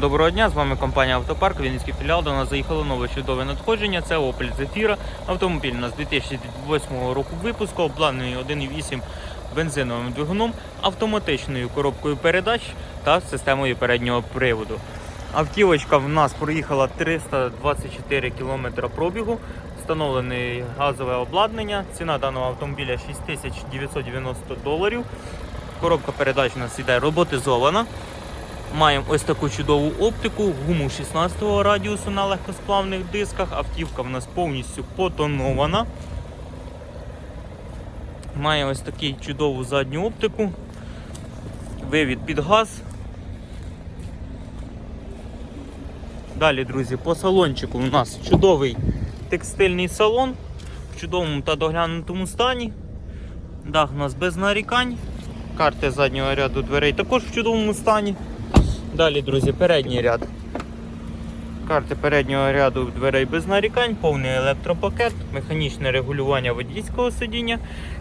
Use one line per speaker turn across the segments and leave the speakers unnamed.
Доброго дня, з вами компанія Автопарк, Вінницький філіал. До нас заїхало нове чудове надходження. Це Opel Zafira. Автомобіль у нас 2008 року випуску, обладнаний 1.8 бензиновим двигуном, автоматичною коробкою передач та системою переднього приводу. Автівочка в нас проїхала 324 км пробігу, встановлене газове обладнання. Ціна даного автомобіля 6990 доларів. Коробка передач у нас іде роботизована. Маємо ось таку чудову оптику, гуму 16 го радіусу на легкосплавних дисках. Автівка в нас повністю потонована. Має ось таку чудову задню оптику. Вивід під газ. Далі, друзі, по салончику у нас чудовий текстильний салон в чудовому та доглянутому стані. Дах у нас без нарікань. Карти заднього ряду дверей також в чудовому стані. Далі, друзі, передній ряд. Карти переднього ряду дверей без нарікань, повний електропакет, механічне регулювання водійського сидіння.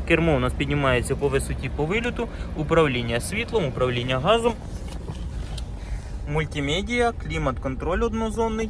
Кермо у нас піднімається по висоті по виліту, управління світлом, управління газом, мультимедіа, клімат-контроль однозонний,